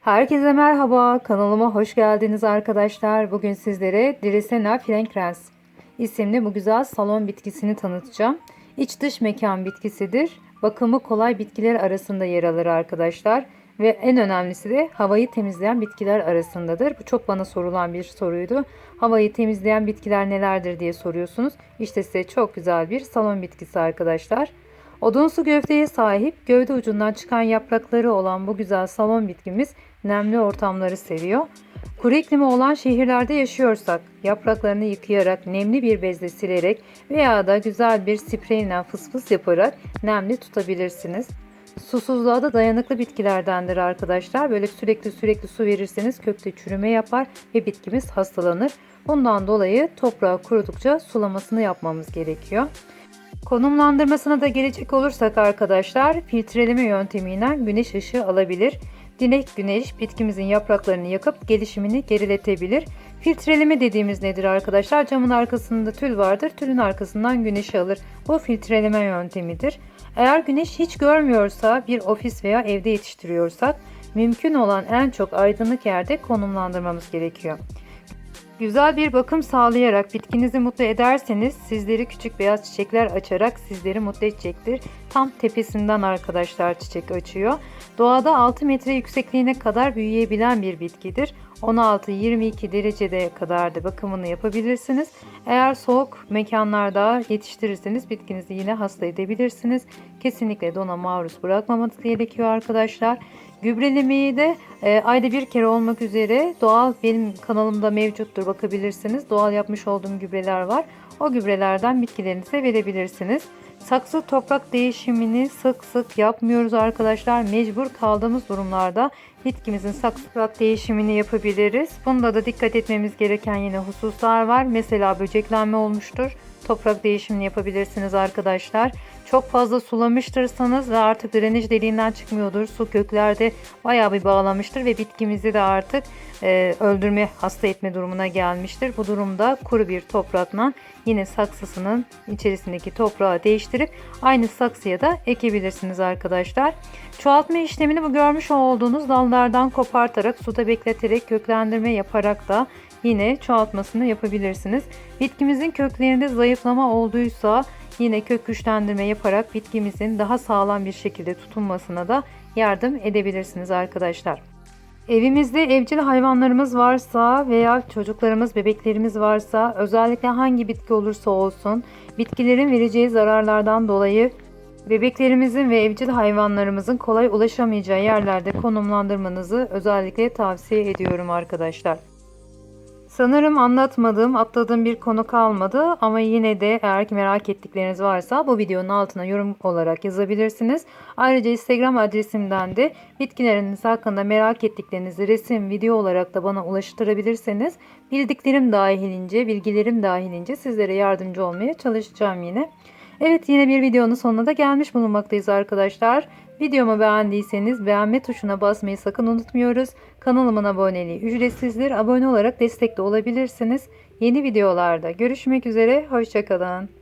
Herkese merhaba, kanalıma hoş geldiniz arkadaşlar. Bugün sizlere Dresena Fragrans isimli bu güzel salon bitkisini tanıtacağım. İç dış mekan bitkisidir. Bakımı kolay bitkiler arasında yer alır arkadaşlar. Ve en önemlisi de havayı temizleyen bitkiler arasındadır. Bu çok bana sorulan bir soruydu. Havayı temizleyen bitkiler nelerdir diye soruyorsunuz. İşte size çok güzel bir salon bitkisi arkadaşlar. Odunsu gövdeye sahip, gövde ucundan çıkan yaprakları olan bu güzel salon bitkimiz nemli ortamları seviyor. Kuru iklimi olan şehirlerde yaşıyorsak, yapraklarını yıkayarak, nemli bir bezle silerek veya da güzel bir spreyle fısfıs yaparak nemli tutabilirsiniz. Susuzluğa da dayanıklı bitkilerdendir arkadaşlar. Böyle sürekli sürekli su verirseniz kökte çürüme yapar ve bitkimiz hastalanır. Bundan dolayı toprağı kurudukça sulamasını yapmamız gerekiyor. Konumlandırmasına da gelecek olursak arkadaşlar filtreleme yöntemiyle güneş ışığı alabilir. Direkt güneş bitkimizin yapraklarını yakıp gelişimini geriletebilir. Filtreleme dediğimiz nedir arkadaşlar? Camın arkasında tül vardır. Tülün arkasından güneşi alır. Bu filtreleme yöntemidir. Eğer güneş hiç görmüyorsa bir ofis veya evde yetiştiriyorsak mümkün olan en çok aydınlık yerde konumlandırmamız gerekiyor. Güzel bir bakım sağlayarak bitkinizi mutlu ederseniz sizleri küçük beyaz çiçekler açarak sizleri mutlu edecektir. Tam tepesinden arkadaşlar çiçek açıyor. Doğada 6 metre yüksekliğine kadar büyüyebilen bir bitkidir. 16-22 derecede kadar da bakımını yapabilirsiniz. Eğer soğuk mekanlarda yetiştirirseniz bitkinizi yine hasta edebilirsiniz. Kesinlikle dona maruz bırakmamanız gerekiyor arkadaşlar. Gübrelemeyi de e, ayda bir kere olmak üzere doğal benim kanalımda mevcuttur bakabilirsiniz. Doğal yapmış olduğum gübreler var. O gübrelerden bitkilerinize verebilirsiniz. Saksı toprak değişimini sık sık yapmıyoruz arkadaşlar. Mecbur kaldığımız durumlarda bitkimizin saksı toprak değişimini yapabiliriz. Bunda da dikkat etmemiz gereken yine hususlar var. Mesela böceklenme olmuştur. Toprak değişimini yapabilirsiniz arkadaşlar. Çok fazla sulamıştırsanız ve artık drenaj deliğinden çıkmıyordur. Su köklerde bayağı bir bağlamıştır ve bitkimizi de artık e, öldürme, hasta etme durumuna gelmiştir. Bu durumda kuru bir toprakla yine saksısının içerisindeki toprağı değiştirip aynı saksıya da ekebilirsiniz arkadaşlar. Çoğaltma işlemini bu görmüş olduğunuz dallardan kopartarak suda bekleterek köklendirme yaparak da yine çoğaltmasını yapabilirsiniz. Bitkimizin köklerinde zayıflama olduysa yine kök güçlendirme yaparak bitkimizin daha sağlam bir şekilde tutunmasına da yardım edebilirsiniz arkadaşlar. Evimizde evcil hayvanlarımız varsa veya çocuklarımız, bebeklerimiz varsa özellikle hangi bitki olursa olsun bitkilerin vereceği zararlardan dolayı bebeklerimizin ve evcil hayvanlarımızın kolay ulaşamayacağı yerlerde konumlandırmanızı özellikle tavsiye ediyorum arkadaşlar. Sanırım anlatmadığım, atladığım bir konu kalmadı ama yine de eğer ki merak ettikleriniz varsa bu videonun altına yorum olarak yazabilirsiniz. Ayrıca Instagram adresimden de bitkileriniz hakkında merak ettiklerinizi resim, video olarak da bana ulaştırabilirseniz bildiklerim dahilince, bilgilerim dahilince sizlere yardımcı olmaya çalışacağım yine. Evet yine bir videonun sonuna da gelmiş bulunmaktayız arkadaşlar. Videomu beğendiyseniz beğenme tuşuna basmayı sakın unutmuyoruz. Kanalımın aboneliği ücretsizdir. Abone olarak destek de olabilirsiniz. Yeni videolarda görüşmek üzere. Hoşçakalın.